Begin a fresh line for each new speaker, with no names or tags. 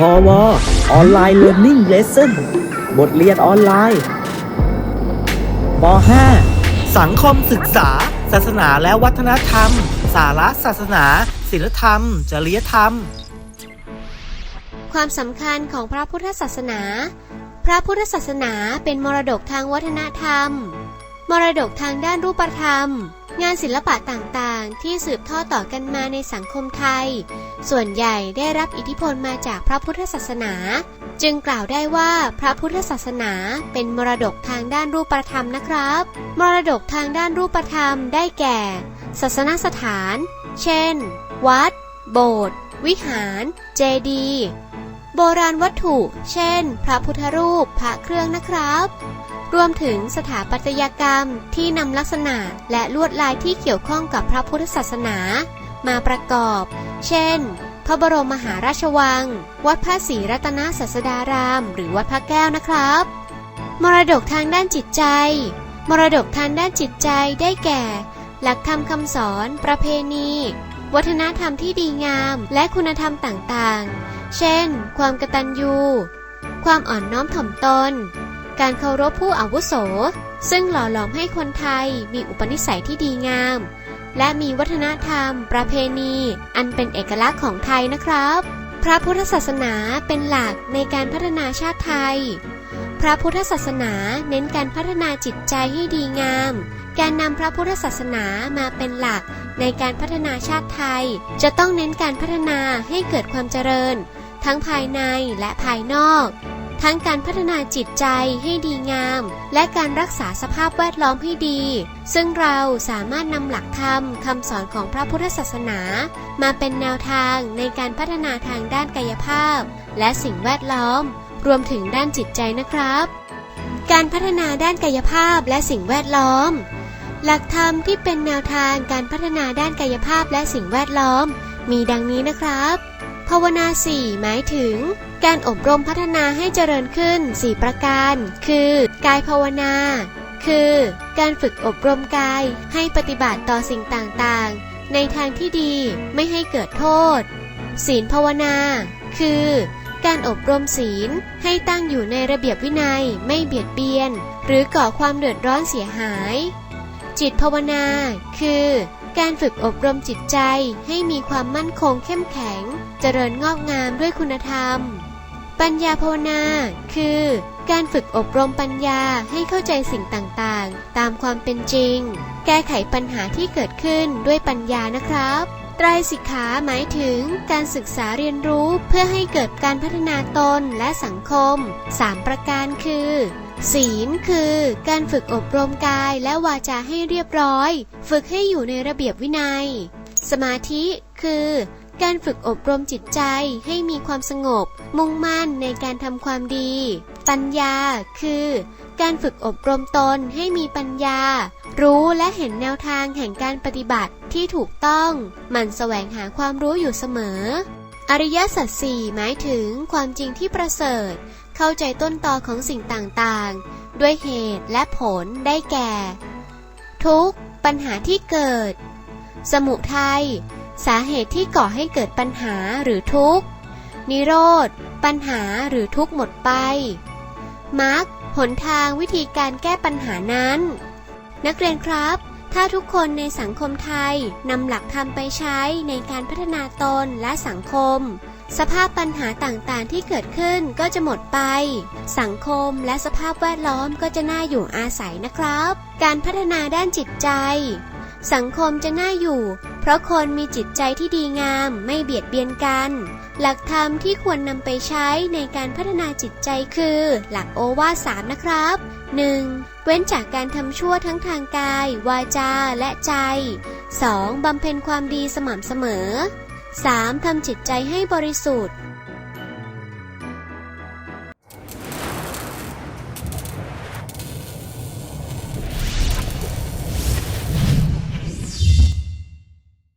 พอวออนไลน์เรียน i ิ g เลส s o n บทเรียนออนไลน์ป .5 สังคมศึกษา ศาสนาและวัฒนธรรม สาระศาสนาศิลธรรม จริยธรรม
ความสำคัญของพระพุทธศาสนา พระพุทธศาสนาเป็นมรดกทางวัฒนธรรม มรดกทางด้านรูปธรรม งานศิลปะต่างๆ ที่สืบทอดต่อกันมาในสังคมไทย ส่วนใหญ่ได้รับอิทธิพลมาจากพระพุทธศาสนา จึงกล่าวได้ว่าพระพุทธศาสนาเป็นมรดกทางด้านรูปธรรมนะครับ มรดกทางด้านรูปธรรมได้แก่ ศาสนสถาน เช่น วัด โบสถ์ วิหาร เจดีย์โบราณวัตถุ เช่น พระพุทธรูป พระเครื่องนะครับ รวมถึงสถาปัตยกรรมที่นำลักษณะและลวดลายที่เกี่ยวข้องกับพระพุทธศาสนา มาประกอบ เช่น พระบรมมหาราชวัง วัดพระศรีรัตนศาสดาราม หรือวัดพระแก้วนะครับ มรดกทางด้านจิตใจ มรดกทางด้านจิตใจได้แก่ หลักธรรมคำสอน ประเพณี วัฒนธรรมที่ดีงาม และคุณธรรมต่างๆ เช่น ความกตัญญู ความอ่อนน้อมถ่อมตน การเคารพผู้อาวุโส ซึ่งหล่อหลอมให้คนไทยมีอุปนิสัยที่ดีงาม และมีวัฒนธรรม ประเพณี อันเป็นเอกลักษณ์ของไทยนะครับ พระพุทธศาสนาเป็นหลักในการพัฒนาชาติไทย พระพุทธศาสนาเน้นการพัฒนาจิตใจให้ดีงาม การนำพระพุทธศาสนามาเป็นหลักในการพัฒนาชาติไทย จะต้องเน้นการพัฒนาให้เกิดความเจริญ ทั้งภายในและภายนอก ทั้งการพัฒนาจิตใจให้ดีงาม และการรักษาสภาพแวดล้อมให้ดี ซึ่งเราสามารถนำหลักธรรมคำสอนของพระพุทธศาสนา มาเป็นแนวทางในการพัฒนาทางด้านกายภาพ และสิ่งแวดล้อม รวมถึงด้านจิตใจนะครับ การพัฒนาด้านกายภาพและสิ่งแวดล้อม หลักธรรมที่เป็นแนวทางการพัฒนาด้านกายภาพและสิ่งแวดล้อม มีดังนี้นะครับ ภาวนาสี่หมายถึง การอบรมพัฒนาให้เจริญขึ้น 4 ประการ คือ กายภาวนา คือ การฝึกอบรมกายให้ปฏิบัติต่อสิ่งต่างๆ ในทางที่ดีไม่ให้เกิดโทษ ศีลภาวนา คือ การอบรมศีลให้ตั้งอยู่ในระเบียบวินัยไม่เบียดเบียน หรือก่อความเดือดร้อนเสียหาย จิตภาวนา คือ การฝึกอบรมจิตใจให้มีความมั่นคงเข้มแข็ง เจริญงอกงามด้วยคุณธรรม ปัญญาภาวนา คือ การฝึกอบรมปัญญาให้เข้าใจสิ่งต่างๆ ตามความเป็นจริง แก้ไขปัญหาที่เกิดขึ้นด้วยปัญญานะครับไตรสิกขาหมายถึงการศึกษาเรียนรู้เพื่อให้เกิดการพัฒนาตนและสังคม 3 ประการคือ ศีลคือการฝึกอบรมกายและวาจาให้เรียบร้อย ฝึกให้อยู่ในระเบียบวินัย สมาธิคือการฝึกอบรมจิตใจให้มีความสงบ มุ่งมั่นในการทำความดี ปัญญาคือ การฝึกอบรมตนให้มีปัญญา รู้และเห็นแนวทางแห่งการปฏิบัติที่ถูกต้อง มันแสวงหาความรู้อยู่เสมอ อริยสัจสี่หมายถึงความจริงที่ประเสริฐ เข้าใจต้นตอของสิ่งต่างๆ ด้วยเหตุและผลได้แก่ ทุกปัญหาที่เกิด สมุทัยสาเหตุที่ก่อให้เกิดปัญหาหรือทุกข์ นิโรธ ปัญหาหรือทุกข์หมดไปมรรคหนทางวิธีการแก้ปัญหานั้น นักเรียนครับ ถ้าทุกคนในสังคมไทยนำหลักธรรมไปใช้ในการพัฒนาตนและสังคม สภาพปัญหาต่างๆที่เกิดขึ้นก็จะหมดไป สังคมและสภาพแวดล้อมก็จะน่าอยู่อาศัยนะครับ การพัฒนาด้านจิตใจ สังคมจะน่าอยู่ ราะคนมีจิตใจที่ดีงามไม่เบียดเบียนกัน หลักธรรมที่ควรนำไปใช้ในการพัฒนาจิตใจคือ หลักโอวาสามนะครับ 1. เว้นจากการทำชั่วทั้งทางกาย วาจาและใจ 2. บำเพ็ญความดีสม่ำเสมอ 3. ทำจิตใจให้บริสุทธิ์